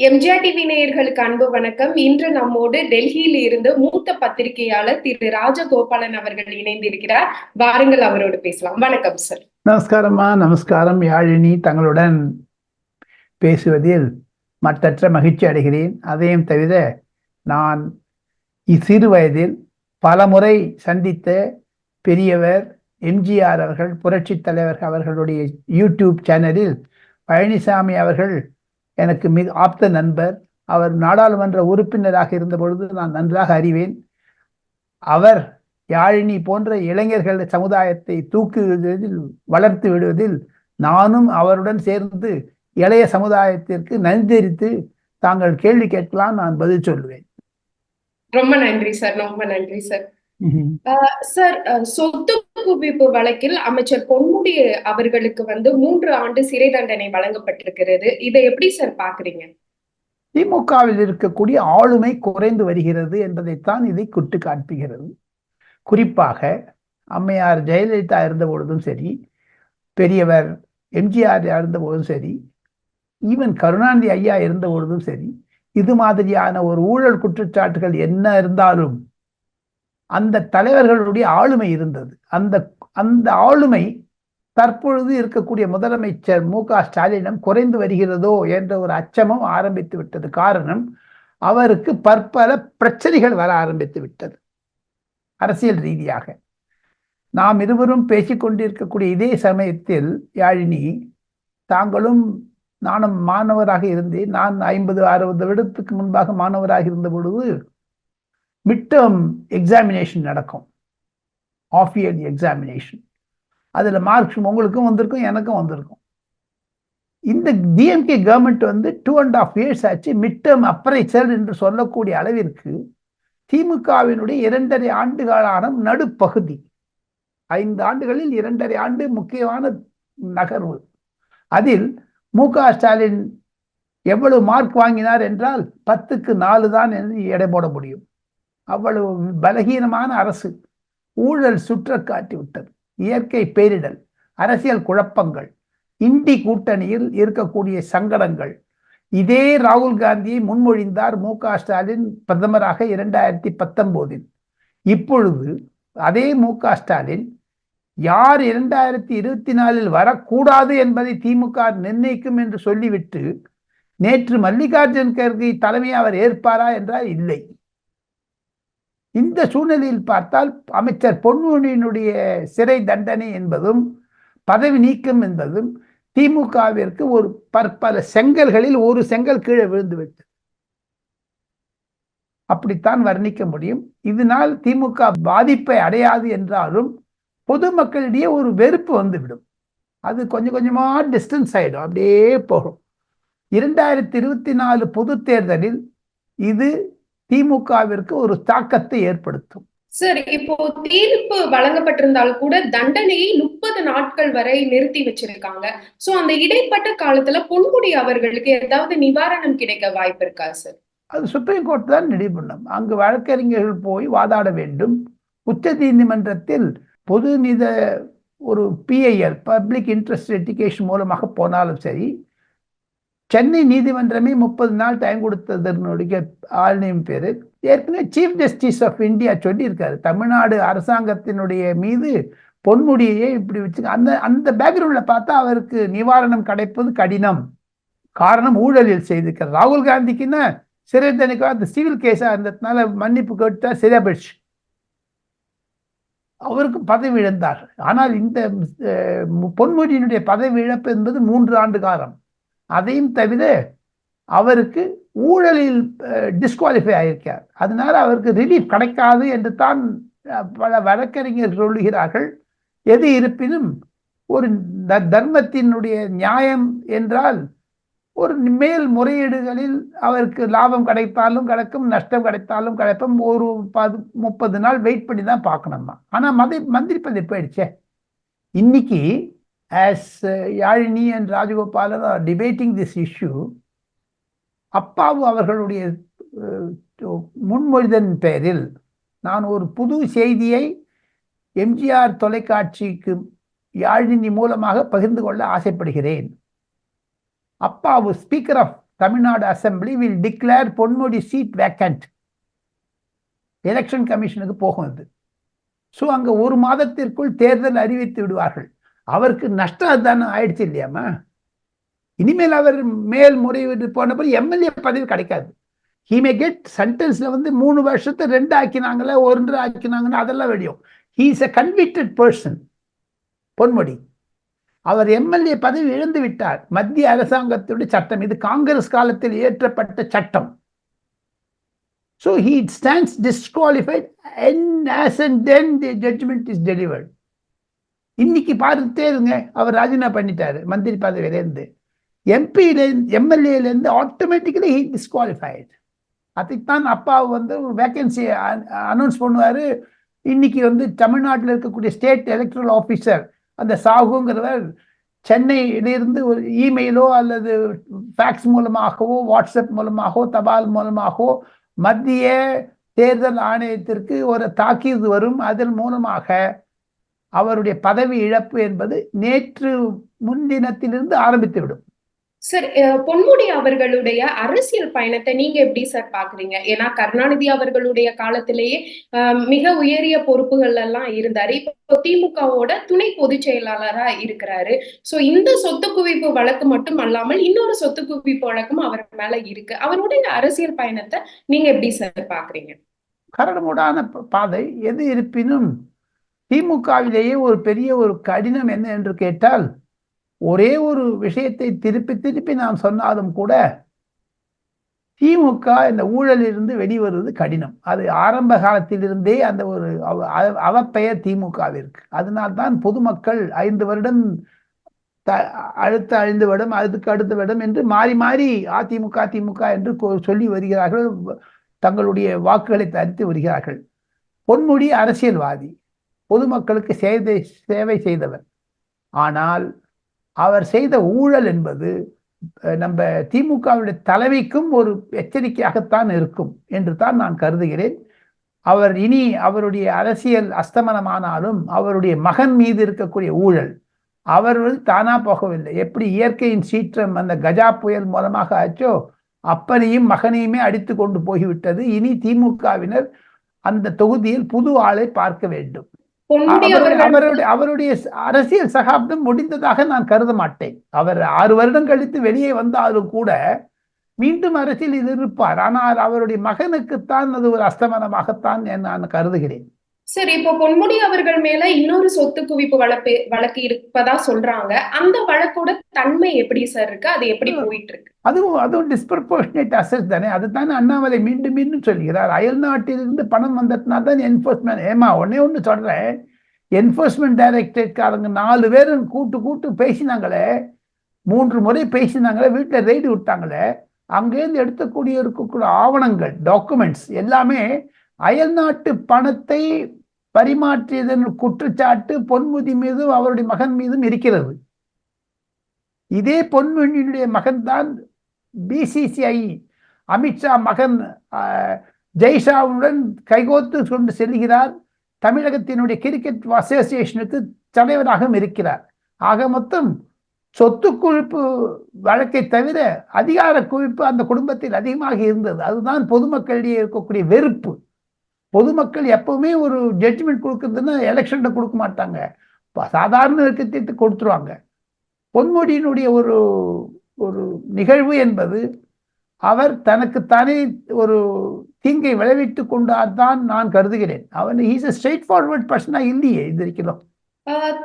MGR TV நேயர்களுக்கு அன்பு வணக்கம். இன்று நம்மோடு டெல்லியில் இருந்து மூத்த பத்திரிகையாளர் திரு ராஜகோபாலன் அவர்கள் இணைந்திருக்கிறார். வாருங்கள் அவரோடு பேசலாம். வணக்கம் சார். நமஸ்காரம்மா. நமஸ்காரம். யாழினி தங்களுடன் பேசுவதில் மற்றற்ற மகிழ்ச்சி அடைகிறேன். அதையும் தவிர நான் சிறு வயதில் பல முறை சந்தித்த பெரியவர் எம்ஜிஆர் அவர்கள் புரட்சி தலைவர் அவர்களுடைய யூடியூப் சேனலில் பழனிசாமி அவர்கள் எனக்கு மிக ஆப்த நண்பர். அவர் நாடாளுமன்ற உறுப்பினராக இருந்த பொழுது நான் நன்றாக அறிவேன். அவர் யாழினி போன்ற இளைஞர்கள் சமுதாயத்தை தூக்கி வளர்த்து விடுவதில் நானும் அவருடன் சேர்ந்து இளைய சமுதாயத்திற்கு நன்றித்து தாங்கள் கேள்வி கேட்கலாம் நான் பதில் சொல்லுவேன். ரொம்ப நன்றி சார் ரொம்ப நன்றி சார். சார் சொத்து குவிப்பு வழக்கில் அமைச்சர் பொன்முடி அவர்களுக்கு வந்து மூன்று ஆண்டு சிறை தண்டனை வழங்கப்பட்டிருக்கிறது. இதை எப்படி சார் பாக்குறீங்க திமுகவில் இருக்கக்கூடிய ஆளுமை குறைந்து வருகிறது என்பதைத்தான் இதை குட்டு காண்பிக்கிறது குறிப்பாக அம்மையார் ஜெயலலிதா இருந்த பொழுதும் சரி பெரியவர் எம்ஜிஆர் இருந்த பொழுதும் சரி ஈவன் கருணாநிதி ஐயா இருந்த பொழுதும் சரி இது மாதிரியான ஒரு ஊழல் குற்றச்சாட்டுகள் என்ன இருந்தாலும் அந்த தலைவர்களுடைய ஆளுமை இருந்தது. அந்த அந்த ஆளுமை தற்பொழுது இருக்கக்கூடிய முதலமைச்சர் மு க ஸ்டாலினம் குறைந்து வருகிறதோ என்ற ஒரு அச்சமும் ஆரம்பித்து விட்டது. காரணம் அவருக்கு பற்பல பிரச்சனைகள் வர ஆரம்பித்து விட்டது. அரசியல் ரீதியாக. நாம் இருவரும் பேசிக்கொண்டிருக்கக்கூடிய இதே சமயத்தில் யாழினி தாங்களும் நானும் மாணவராக இருந்தேன். நான் ஐம்பது அறுபது வருடத்துக்கு முன்பாக மாணவராக இருந்த பொழுது மிட்டேர்ம் எக்ஸாமினேஷன் நடக்கும். ஆஃப் இயர்லி எக்ஸாமினேஷன் அதில் மார்க்ஸ் உங்களுக்கும் வந்திருக்கும் எனக்கும் வந்திருக்கும். இந்த டிஎம்கே கவர்மெண்ட் வந்து டூ அண்ட் ஆஃப் இயர்ஸ் ஆச்சு மிட் டேர்ம் என்று சொல்லக்கூடிய அளவிற்கு திமுகவினுடைய இரண்டரை ஆண்டுகளான நடுப்பகுதி ஐந்து ஆண்டுகளில் இரண்டரை ஆண்டு முக்கியமான நகர்வு. அதில் மு க ஸ்டாலின் எவ்வளவு மார்க் வாங்கினார் என்றால் பத்துக்கு நாலு தான் என்று எடை போட முடியும். அவ்வளவு பலகீனமான அரசு ஊழல் சுற்ற காட்டி விட்டது. இயற்கை பேரிடல் அரசியல் குழப்பங்கள் இண்டி கூட்டணியில் இருக்கக்கூடிய சங்கடங்கள். இதே ராகுல் காந்தியை முன்மொழிந்தார் மு க ஸ்டாலின் பிரதமராக இரண்டாயிரத்தி பத்தொன்பதில். இப்பொழுது அதே மு க ஸ்டாலின் யார் இரண்டாயிரத்தி இருபத்தி நாலில் வரக்கூடாது என்பதை திமுக நிர்ணயிக்கும் என்று சொல்லிவிட்டு நேற்று மல்லிகார்ஜுன் கர்கே தலைமை அவர் ஏற்பாரா என்றால் இல்லை. இந்த சூழ்நிலையில் பார்த்தால் அமைச்சர் பொன்முனியினுடைய சிறை தண்டனை என்பதும் பதவி நீக்கம் என்பதும் திமுகவிற்கு ஒரு பற்பல செங்கல்களில் ஒரு செங்கல் கீழே விழுந்துவிட்டது. அப்படித்தான் வர்ணிக்க முடியும். இதனால் திமுக பாதிப்பை அடையாது என்றாலும் பொதுமக்களிடையே ஒரு வெறுப்பு வந்துவிடும். அது கொஞ்சம் கொஞ்சமாக டிஸ்டன்ஸ் ஆகிடும் அப்படியே போகும். இரண்டாயிரத்தி இருபத்தி நாலு பொது தேர்தலில் இது திமுகவிற்கு ஒரு தாக்கத்தை ஏற்படுத்தும். சார் இப்போ தீர்ப்பு வழங்கப்பட்டிருந்தால் கூட தண்டனையை முப்பது நாட்கள் வரை நிறுத்தி வச்சிருக்காங்க. சோ அந்த இடைப்பட்ட காலத்துல பொன்முடி அவர்களுக்கு ஏதாவது நிவாரணம் கிடைக்க வாய்ப்பு இருக்கா சார் அது சுப்ரீம் கோர்ட் தான் பண்ணும் அங்கு வழக்கறிஞர்கள் போய் வாதாட வேண்டும். உச்ச நீதிமன்றத்தில் பொது நித ஒரு பிஐஎல் பப்ளிக் இன்ட்ரெஸ்ட் எஜுகேஷன் மூலமாக போனாலும் சரி சென்னை நீதிமன்றமே முப்பது நாள் டைம் கொடுத்ததனுடைய ஆளுநரின் பேர். ஏற்கனவே சீஃப் ஜஸ்டிஸ் ஆஃப் இந்தியா சொல்லியிருக்காரு. தமிழ்நாடு அரசாங்கத்தினுடைய மீது பொன்முடியையே இப்படி வச்சு அந்த அந்த பேக்ரவுண்டில் பார்த்தா அவருக்கு நிவாரணம் கிடைப்பது கடினம். காரணம் ஊழலில் செய்திருக்கார் ராகுல் காந்திக்குன்னா சிறை தணிக்கோ அந்த சிவில் கேஸாக இருந்ததுனால மன்னிப்பு கேட்டா சரியா போயிடுச்சு அவருக்கு பதவி இழந்தார். ஆனால் இந்த பொன்முடியினுடைய பதவி இழப்பு என்பது மூன்று ஆண்டு காலம். அதையும் தவிர அவருக்கு ஊழலில் டிஸ்குவாலிஃபை ஆகியிருக்கார் அதனால அவருக்கு ரிலீஃப் கிடைக்காது என்று தான் பல வழக்கறிஞர் சொல்லுகிறார்கள். எது இருப்பினும் ஒரு தர்மத்தினுடைய நியாயம் என்றால் ஒரு மேல் முறையீடுகளில் அவருக்கு லாபம் கிடைத்தாலும் கிடைக்கும் நஷ்டம் கிடைத்தாலும் கிடைக்கும் ஒரு பது முப்பது நாள் வெயிட் பண்ணி தான் பார்க்கணுமா? ஆனால் மத மந்திரி பதவி போயிடுச்சே. இன்னைக்கு as Yazhini and Rajagopalan are debating this issue Appavu அவர்களுடைய uh, முன்மொழிதன் பெயரில் நான் ஒரு புது செய்தியை எம்ஜிஆர் தொலைக்காட்சிக்கு யாழினி மூலமாக பகிர்ந்து கொள்ள ஆசைப்படுகிறேன். Appavu speaker of Tamil Nadu assembly will declare Ponmudi seat vacant election கமிஷனுக்கு போகும் அது ஸோ அங்கே ஒரு மாதத்திற்குள் தேர்தல் அறிவித்து விடுவார்கள். அவருக்கு நஷ்டம் தானே ஆயிடுச்சு இல்லையாம்மா? இனிமேல் அவர் மேல் முறையீடு போனப்போ எம்எல்ஏ பதவி கிடைக்காது. ஹி மே கெட் சென்டென்ஸில் வந்து மூணு வருஷத்தை ரெண்டு ஆக்கினாங்களே ஒன்று ஆக்கினாங்கன்னு அதெல்லாம் வெடியும் he is a convicted person Ponmudi. Our MLA பதவி இழந்து விட்டார். மத்திய அரசாங்கத்துடைய சட்டம். இது காங்கிரஸ் காலத்தில் இயற்றப்பட்ட சட்டம். So he stands disqualified and as and then the judgment is delivered இன்னைக்கு பார்த்துட்டே இருங்க. அவர் ராஜினாமா பண்ணிட்டாரு. மந்திரி பதவியிலேருந்து எம்பியிலேருந்து எம்எல்ஏலேருந்து ஆட்டோமேட்டிக்கலி ஹீ டிஸ்குவாலிஃபைட் அதுக்குத்தான் அப்பா வந்து ஒரு வேக்கன்சி அனௌன்ஸ் பண்ணுவார். இன்னைக்கு வந்து தமிழ்நாட்டில் இருக்கக்கூடிய ஸ்டேட் எலக்ட்ரல் ஆஃபீஸர் அந்த சாகுங்கிறவர் சென்னையிலிருந்து ஒரு இமெயிலோ அல்லது ஃபேக்ஸ் மூலமாகவோ வாட்ஸ்அப் மூலமாகவோ தபால் மூலமாகவோ மத்திய தேர்தல் ஆணையத்திற்கு ஒரு தாக்கீது வரும். அதன் மூலமாக அவருடைய பதவி இழப்பு என்பது நேற்று முன்தினத்திலிருந்து ஆரம்பித்துவிடும். சார் பொன்முடி அவர்களுடைய அரசியல் பயணத்தை நீங்க எப்படி சார் பாக்குறீங்க ஏன்னா கருணாநிதி அவர்களுடைய காலத்திலேயே மிக உயரிய பொறுப்புகள் எல்லாம் இருந்தாரு. இப்போ திமுகவோட துணை பொதுச் செயலாளரா இருக்கிறாரு. சோ இந்த சொத்து குவிப்பு வழக்கு மட்டும் அல்லாமல் இன்னொரு சொத்து குவிப்பு வழக்கும் அவர் மேல இருக்கு. அவருடைய அரசியல் பயணத்தை நீங்க எப்படி சார் பாக்குறீங்க கரடுமுடான பாதை எது இருப்பினும் திமுகவிலேயே ஒரு பெரிய ஒரு கடினம் என்ன என்று கேட்டால் ஒரே ஒரு விஷயத்தை திருப்பி திருப்பி நாம் சொன்னாலும் கூட திமுக இந்த ஊழலிலிருந்து வெளிவருவது கடினம். அது ஆரம்ப காலத்திலிருந்தே அந்த ஒரு அவப்பெயர் திமுகவிற்கு. அதனால்தான் பொதுமக்கள் ஐந்து வருடம் அடுத்த ஐந்து வருடம் அதுக்கு அடுத்த வருடம் என்று மாறி மாறி அதிமுக திமுக என்று சொல்லி வருகிறார்கள். தங்களுடைய வாக்குகளை தரித்து வருகிறார்கள். பொன்முடி அரசியல்வாதி. பொதுமக்களுக்கு சேவை சேவை செய்தவர். ஆனால் அவர் செய்த ஊழல் என்பது நம்ம திமுகவுடைய தலைமைக்கும் ஒரு எச்சரிக்கையாகத்தான் இருக்கும் என்று தான் நான் கருதுகிறேன். அவர் இனி அவருடைய அரசியல் அஸ்தமனமானாலும் அவருடைய மகன் மீது இருக்கக்கூடிய ஊழல் அவர் தானா போகவில்லை. எப்படி இயற்கையின் சீற்றம் அந்த கஜா புயல் மூலமாக ஆச்சோ அப்பனையும் மகனையுமே அடித்து கொண்டு போய்விட்டது. இனி திமுகவினர் அந்த தொகுதியில் புது ஆளை பார்க்க வேண்டும். அவருடைய அவருடைய அரசியல் சகாப்தம் முடிந்ததாக நான் கருத மாட்டேன். அவர் ஆறு வருடம் கழித்து வெளியே வந்தாலும் கூட மீண்டும் அரசியல் இருப்பார். ஆனால் அவருடைய மகனுக்குத்தான் அது ஒரு அஸ்தமனமாகத்தான் நான் கருதுகிறேன். சரி இப்போ பொன்முடி அவர்கள் மேல இன்னொரு சொத்து குவிப்பு வழக்கு வழக்கு இருப்பதா சொல்றாங்க. அந்த வழக்கோட தன்மை எப்படி சார் இருக்கு? அது எப்படி போயிட்டு இருக்கு அதுவும் அதுவும் டிஸ்பர்போர்ஷனேட் அசஸ் தானே. அதுதானே அண்ணாமலை மீண்டும் மீண்டும் சொல்கிறார். அயல் நாட்டிலிருந்து பணம் வந்ததுனா தான் என்ஃபோர்ஸ்மெண்ட் ஏமா ஒன்னே ஒன்று சொல்றேன். என்ஃபோர்ஸ்மெண்ட் டைரக்டரேட்காரங்க நாலு பேரும் கூட்டு கூட்டு பேசினாங்களே. மூன்று முறை பேசினாங்களே. வீட்டில் ரெய்டு விட்டாங்களே. அங்கேருந்து எடுக்கக்கூடிய இருக்கக்கூடிய ஆவணங்கள் டாக்குமெண்ட்ஸ் எல்லாமே அயல் நாட்டு பணத்தை பரிமாற்றியதன் குற்றச்சாட்டு பொன்முதி மீதும் அவருடைய மகன் மீதும் இருக்கிறது. இதே பொன்முனியுடைய மகன் தான் பிசிசிஐ அமித்ஷா மகன் ஜெய்ஷாவுடன் கைகோத்து கொண்டு செல்கிறார். தமிழகத்தினுடைய கிரிக்கெட் அசோசியேஷனுக்கு தலைவராகவும் இருக்கிறார். ஆக மொத்தம் சொத்து குவிப்பு வழக்கை தவிர அதிகார குவிப்பு அந்த குடும்பத்தில் அதிகமாக இருந்தது. அதுதான் பொதுமக்களிடையே இருக்கக்கூடிய வெறுப்பு. பொதுமக்கள் எப்பவுமே ஒரு ஜட்ஜ்மெண்ட் கொடுக்குறதுன்னா எலெக்ஷனில் கொடுக்க மாட்டாங்க. சாதாரண இருக்கத்திட்டு கொடுத்துருவாங்க. பொன்முடியினுடைய ஒரு ஒரு நிகழ்வு என்பது அவர் தனக்குத்தானே ஒரு தீங்கை விளைவித்து கொண்டாதான் நான் கருதுகிறேன். அவன் ஈஸ் அ ஸ்ட்ரெயிட் ஃபார்வர்ட் பர்சனாக இல்லையே இது இருக்கிறோம்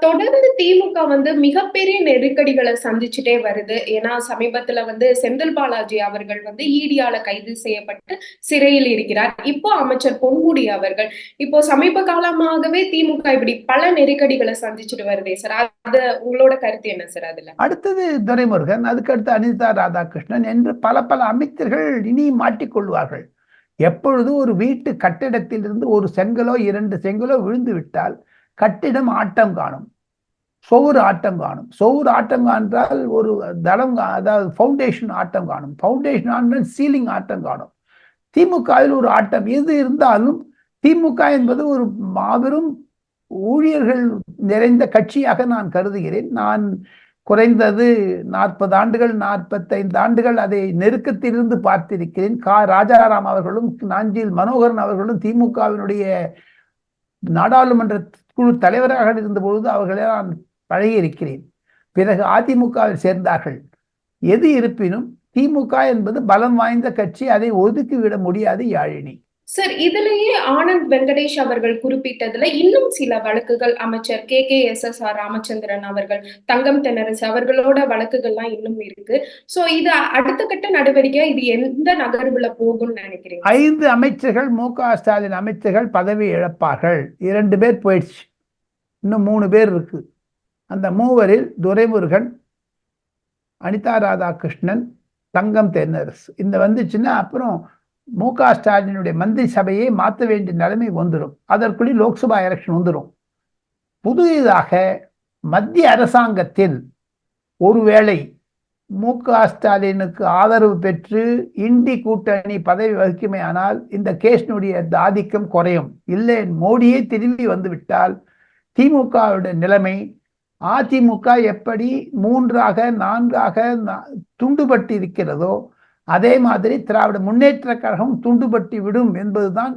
தொடர்ந்து திமுக வந்து மிகப்பெரிய நெருக்கடிகளை சந்திச்சுட்டே வருது. ஏன்னா சமீபத்துல வந்து செந்தில் பாலாஜி அவர்கள் வந்து ஈடியால கைது செய்யப்பட்டு சிறையில் இருக்கிறார். இப்போ அமைச்சர் பொன்முடி அவர்கள் இப்போ சமீப காலமாகவே திமுக இப்படி பல நெருக்கடிகளை சந்திச்சுட்டு வருதே சார். அது உங்களோட கருத்து என்ன சார் அதுல? அடுத்தது துரைமுருகன் அதுக்கு அடுத்து அனிதா ராதாகிருஷ்ணன் என்று பல பல அமைச்சர்கள் இனி மாட்டிக்கொள்வார்கள். எப்பொழுது ஒரு வீட்டு கட்டிடத்திலிருந்து ஒரு செங்கலோ இரண்டு செங்கலோ விழுந்து விட்டால் கட்டிடம் ஆட்டம் காணும். சோறு ஆட்டம் காணும். சோறு ஆட்டம் காண்றால் ஒரு தளம் அதாவது ஃபவுண்டேஷன் ஆட்டம் காணும். ஃபவுண்டேஷன் ஆட்டம் சீலிங் ஆட்டம் காணும். திமுகவில் ஒரு ஆட்டம் எது இருந்தாலும் திமுக என்பது ஒரு மாபெரும் ஊழியர்கள் நிறைந்த கட்சியாக நான் கருதுகிறேன். நான் குறைந்தது நாற்பது ஆண்டுகள் நாற்பத்தைந்து ஆண்டுகள் அதை நெருக்கத்திலிருந்து பார்த்திருக்கிறேன். கா. ராஜாராம் அவர்களும் நாஞ்சில் மனோகரன் அவர்களும் திமுகவினுடைய நாடாளுமன்ற குழு தலைவராக இருந்த பொழுது அவர்களை நான் பழகி இருக்கிறேன். பிறகு அதிமுகவில் சேர்ந்தார்கள். எது இருப்பினும் திமுக என்பது பலம் வாய்ந்த கட்சி அதை ஒதுக்கிவிட முடியாது யாழினி. சார் இதுலயே ஆனந்த் வெங்கடேஷ் அவர்கள் குறிப்பிட்டதுல இன்னும் சில வழக்குகள் அமைச்சர் K K S S R Ramachandran அவர்கள் தங்கம் தென்னரசு அவர்களோட வழக்குகள்லாம் இன்னும் இருக்கு. சோ இது அடுத்த கட்ட நடவடிக்கை இது எந்த நகர்வுல போகும்னு நினைக்கிறீங்க? ஐந்து அமைச்சர்கள் மு க ஸ்டாலின் அமைச்சர்கள் பதவி இழப்பார்கள். இரண்டு பேர் போயிடுச்சு. இன்னும் மூணு பேர் இருக்கு. அந்த மூவரில் துரைமுருகன் அனிதா ராதாகிருஷ்ணன் தங்கம் தென்னரசு. இந்த வந்துச்சுன்னா அப்புறம் மு க ஸ்டாலினுடைய மந்திரி சபையை மாற்ற வேண்டிய நிலைமை வந்துடும் அதற்குள்ளே லோக்சபா எலெக்ஷன் வந்துடும் புதியதாக மத்திய அரசாங்கத்தில் ஒருவேளை மு க ஸ்டாலினுக்கு ஆதரவு பெற்று இந்தி கூட்டணி பதவி வகிக்குமே ஆனால் இந்த கேஷினுடைய ஆதிக்கம் குறையும். இல்லை மோடியே திரும்பி வந்துவிட்டால் திமுகவுடைய நிலைமை அதிமுக எப்படி மூன்றாக நான்காக துண்டுபட்டு இருக்கிறதோ அதே மாதிரி திராவிட முன்னேற்ற கழகம் துண்டுபட்டு விடும் என்பதுதான்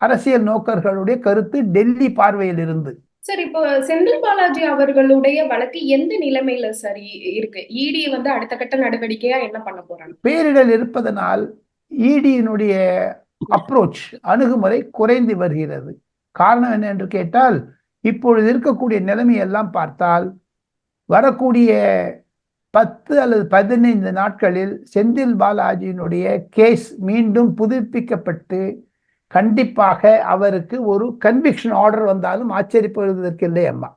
அரசியல் நோக்கர்களுடைய கருத்து டெல்லி பார்வையில் இருந்து சார் இப்போ செந்தில் பாலாஜி அவர்களுடைய வழக்கு எந்த நிலைமையில சார் இருக்கு? இடி வந்து அடுத்த கட்ட நடவடிக்கையா என்ன பண்ண போறாங்க? பேரிடர் இருப்பதனால் இடியினுடைய அப்ரோச் அணுகுமுறை குறைந்து வருகிறது. காரணம் என்ன என்று கேட்டால் இப்பொழுது இருக்கக்கூடிய நிலைமையெல்லாம் பார்த்தால் வரக்கூடிய பத்து அல்லது பதினைந்து நாட்களில் செந்தில் பாலாஜியினுடைய கேஸ் மீண்டும் புதுப்பிக்கப்பட்டு கண்டிப்பாக அவருக்கு ஒரு கன்விக்ஷன் ஆர்டர் வந்தாலும் ஆச்சரியப்படுவதற்கு இல்லை அம்மா.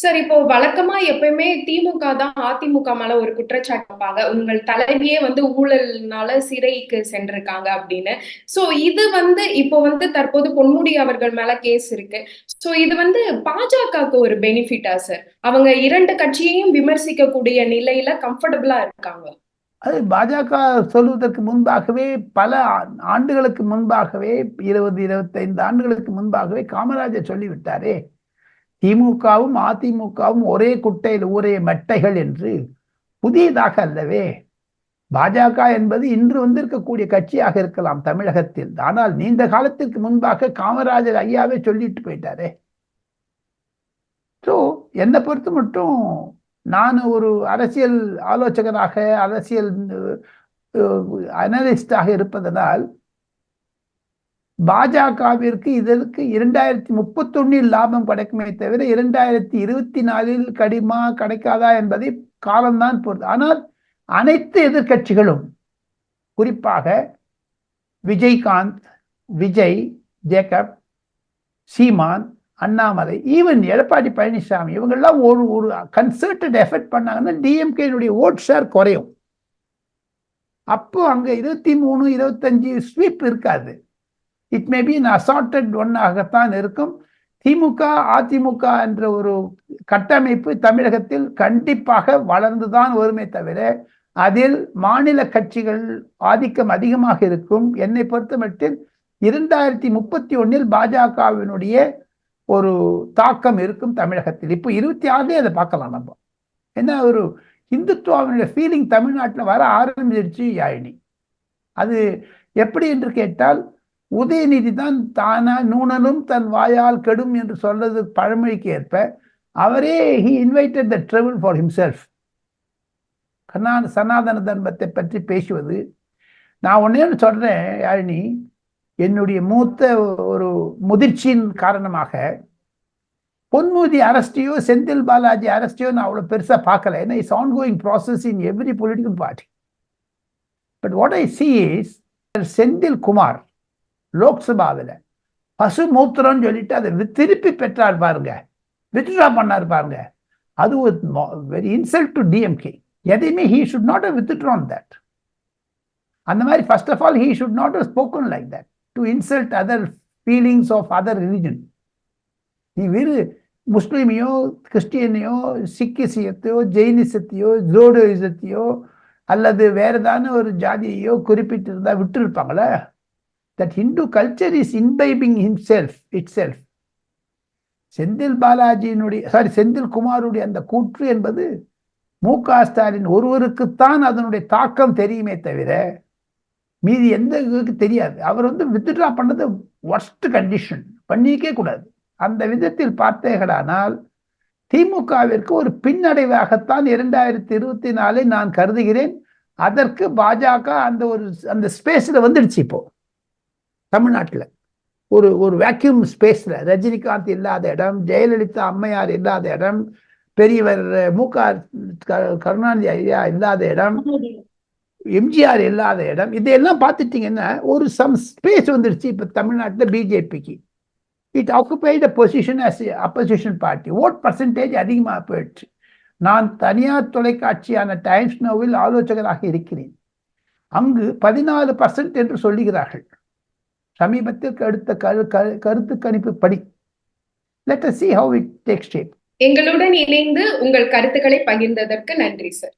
சார் இப்போ வழக்கமா எப்பயுமே திமுக தான் அதிமுக மேல ஒரு குற்றச்சாட்டுப்பாங்க உங்கள் தலைவியே வந்து ஊழல்னால சிறைக்கு சென்றிருக்காங்க அப்படின்னு. சோ இது வந்து இப்போ வந்து தற்போது பொன்முடி அவர்கள் மேல கேஸ் இருக்கு. சோ இது வந்து பாஜகவுக்கு ஒரு பெனிஃபிட்டா சார் அவங்க இரண்டு கட்சியையும் விமர்சிக்கக்கூடிய நிலையில கம்ஃபர்டபுளா இருக்காங்க. அது பாஜக சொல்வதற்கு முன்பாகவே பல ஆண்டுகளுக்கு முன்பாகவே இருபது இருபத்தைந்து ஆண்டுகளுக்கு முன்பாகவே காமராஜர் சொல்லிவிட்டாரே. திமுகவும் அதிமுகவும் ஒரே குட்டையில் ஊரே மெட்டைகள் என்று புதியதாக அல்லவே பாஜக என்பது இன்று வந்திருக்கக்கூடிய கட்சியாக இருக்கலாம் தமிழகத்தில். ஆனால் நீண்ட காலத்திற்கு முன்பாக காமராஜர் ஐயாவே சொல்லிட்டு போயிட்டாரே. ஸோ என்னை பொறுத்து மட்டும் நான் ஒரு அரசியல் ஆலோசகராக அரசியல் அனலிஸ்டாக இருப்பதனால் பாஜகவிற்கு இதற்கு இரண்டாயிரத்தி முப்பத்தொன்னில் லாபம் கிடைக்குமே தவிர இரண்டாயிரத்தி இருபத்தி நாலில் கடிமா கிடைக்காதா என்பதை காலம்தான் பொருள் ஆனால் அனைத்து எதிர்கட்சிகளும் குறிப்பாக விஜய்காந்த் விஜய் ஜேக்கப் சீமான் அண்ணாமலை ஈவன் எடப்பாடி பழனிசாமி இவங்கெல்லாம் ஒரு ஒரு கன்சர்டட் எஃபர்ட் பண்ணாங்கன்னா டிஎம்கேனுடைய ஓட் ஷேர் குறையும். அப்போ அங்கே இருபத்தி மூணு இருபத்தஞ்சு ஸ்வீப் இருக்காது. இட் மே பி அசார்டட் ஒன்னாகத்தான் இருக்கும். திமுக அதிமுக என்ற ஒரு கட்டமைப்பு தமிழகத்தில் கண்டிப்பாக வளர்ந்துதான் வருமே தவிர அதில் மாநில கட்சிகள் ஆதிக்கம் அதிகமாக இருக்கும். என்னை பொறுத்தமட்டில் இரண்டாயிரத்தி முப்பத்தி ஒன்னில் பாஜகவினுடைய ஒரு தாக்கம் இருக்கும் தமிழகத்தில். இப்போ இருபத்தி ஆறுலேயே அதை பார்க்கலாம் நம்ம. என்ன ஒரு இந்துத்துவாவினுடைய ஃபீலிங் தமிழ்நாட்டில் வர ஆரம்பிச்சிருச்சு யாழினி. அது எப்படி என்று கேட்டால் உதயநிதி தான் தானா நூனனும் தன் வாயால் கெடும் என்று சொல்றது பழமொழிக்கு ஏற்ப அவரே he invited the travel for himself கண்ணா சனாதன தர்மத்தை பற்றி பேசுவது. நான் ஒன்னே சொல்றேன் யாழினி. என்னுடைய மூத்த ஒரு முதிர்ச்சியின் காரணமாக பொன்முதி அரஸ்டையோ செந்தில் பாலாஜி அரஸ்டையோ நான் அவ்வளோ பெருசாக பார்க்கல. ஏன்னா it's an going process in every political party but what I see is Senthil Kumar லோக்சபாவில் பசு மூத்திரம்னு சொல்லிட்டு அதை திருப்பி பெற்றார் பாருங்க. வித்ட்ரா பண்ணார் பாருங்க. அது வெரி இன்சல்ட் டு டிஎம்கே எதையுமே he should not withdrawn that அந்த மாதிரி first of all he should not spoken like that to insult other feelings of other religion நீ வெறு முஸ்லீமையோ கிறிஸ்டியனையோ சிக்கிசியத்தையோ ஜெயினிசத்தையோ ஜோடோயிசத்தையோ அல்லது வேறு ஏதான ஒரு ஜாதியையோ குறிப்பிட்டு விட்டுருப்பாங்களே? That Hindu culture is imbibing himself itself Senthil பாலாஜியினுடைய sorry Senthil குமாருடைய அந்த கூற்று என்பது மு க ஸ்டாலின் ஒருவருக்குத்தான் அதனுடைய தாக்கம் தெரியுமே தவிர மீதி எந்த இதுக்கு தெரியாது. அவர் வந்து வித்ட்ரா பண்ணது ஒர்ஸ்ட் கண்டிஷன் பண்ணிக்கே கூடாது. அந்த விதத்தில் பார்த்தேகளானால் திமுகவிற்கு ஒரு பின்னடைவாகத்தான் இரண்டாயிரத்தி இருபத்தி நாலை நான் கருதுகிறேன். அதற்கு பாஜக அந்த ஒரு அந்த ஸ்பேஸில் வந்துடுச்சு இப்போது தமிழ்நாட்டில். ஒரு ஒரு வேக்யூம் ஸ்பேஸில் ரஜினிகாந்த் இல்லாத இடம் ஜெயலலிதா அம்மையார் இல்லாத இடம் பெரியவர் மு க கருணாநிதி ஐயா இல்லாத இடம் எம்ஜிஆர் இல்லாத இடம் இதையெல்லாம் பார்த்துட்டீங்கன்னா ஒரு சம் ஸ்பேஸ் வந்துடுச்சு இப்போ தமிழ்நாட்டில் பிஜேபிக்கு. It occupied a position as opposition party vote percentage அதிகமாக போயிடுச்சு. நான் தனியார் தொலைக்காட்சியான டைம்ஸ் நோவில் ஆலோசகராக இருக்கிறேன். அங்கு பதினாலு பர்சன்ட் என்று சொல்லுகிறார்கள். சமீபத்தில் அடுத்த கரு கருத்து கணிப்பு படி. Let see how it take shape எங்களுடன் இணைந்து உங்கள் கருத்துக்களை பகிர்ந்ததற்கு நன்றி சார்